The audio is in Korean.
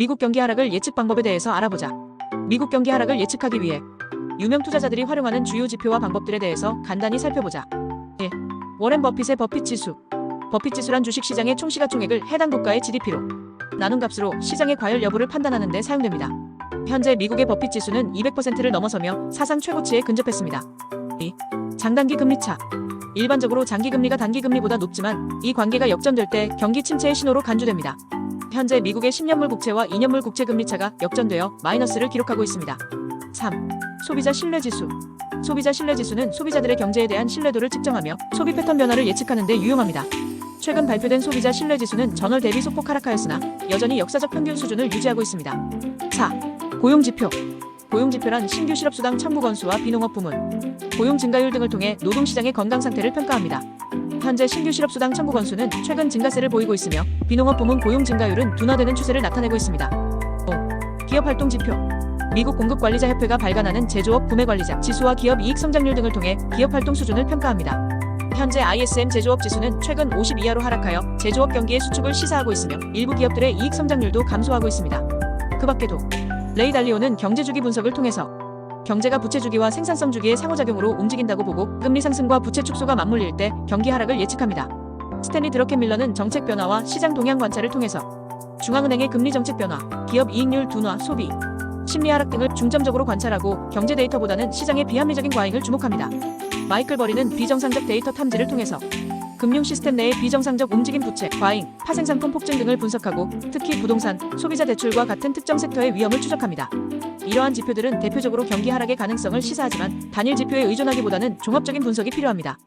미국 경기 하락을 예측 방법에 대해서 알아보자. 미국 경기 하락을 예측하기 위해 유명 투자자들이 활용하는 주요 지표와 방법들에 대해서 간단히 살펴보자. 1. 워렌 버핏의 버핏 지수. 버핏 지수란 주식 시장의 총 시가 총액을 해당 국가의 GDP로 나눈 값으로 시장의 과열 여부를 판단하는 데 사용됩니다. 현재 미국의 버핏 지수는 200%를 넘어서며 사상 최고치에 근접했습니다. 2. 장단기 금리 차. 일반적으로 장기 금리가 단기 금리보다 높지만 이 관계가 역전될 때 경기 침체의 신호로 간주됩니다. 현재 미국의 10년물 국채와 2년물 국채 금리 차가 역전되어 마이너스를 기록하고 있습니다. 3. 소비자 신뢰 지수. 소비자 신뢰 지수는 소비자들의 경제에 대한 신뢰도를 측정하며 소비 패턴 변화를 예측하는 데 유용합니다. 최근 발표된 소비자 신뢰 지수는 전월 대비 소폭 하락하였으나 여전히 역사적 평균 수준을 유지하고 있습니다. 4. 고용 지표. 고용 지표란 신규 실업수당 청구 건수와 비농업 부문, 고용 증가율 등을 통해 노동시장의 건강 상태를 평가합니다. 현재 신규 실업 수당 청구 건수는 최근 증가세를 보이고 있으며 비농업 부문 고용 증가율은 둔화되는 추세를 나타내고 있습니다. 5. 기업 활동 지표. 미국 공급관리자 협회가 발간하는 제조업 구매관리자 지수와 기업 이익 성장률 등을 통해 기업 활동 수준을 평가합니다. 현재 ISM 제조업 지수는 최근 50 이하로 하락하여 제조업 경기의 수축을 시사하고 있으며 일부 기업들의 이익 성장률도 감소하고 있습니다. 그 밖에도 레이 달리오는 경제 주기 분석을 통해서 경제가 부채 주기와 생산성 주기의 상호작용으로 움직인다고 보고 금리 상승과 부채 축소가 맞물릴 때 경기 하락을 예측합니다. 스탠리 드러켄 밀러는 정책 변화와 시장 동향 관찰을 통해서 중앙은행의 금리 정책 변화, 기업 이익률 둔화, 소비, 심리 하락 등을 중점적으로 관찰하고 경제 데이터보다는 시장의 비합리적인 과잉을 주목합니다. 마이클 버리는 비정상적 데이터 탐지를 통해서 금융 시스템 내의 비정상적 움직임 부채, 과잉, 파생상품 폭증 등을 분석하고 특히 부동산, 소비자 대출과 같은 특정 섹터의 위험을 추적합니다. 이러한 지표들은 대표적으로 경기 하락의 가능성을 시사하지만 단일 지표에 의존하기보다는 종합적인 분석이 필요합니다.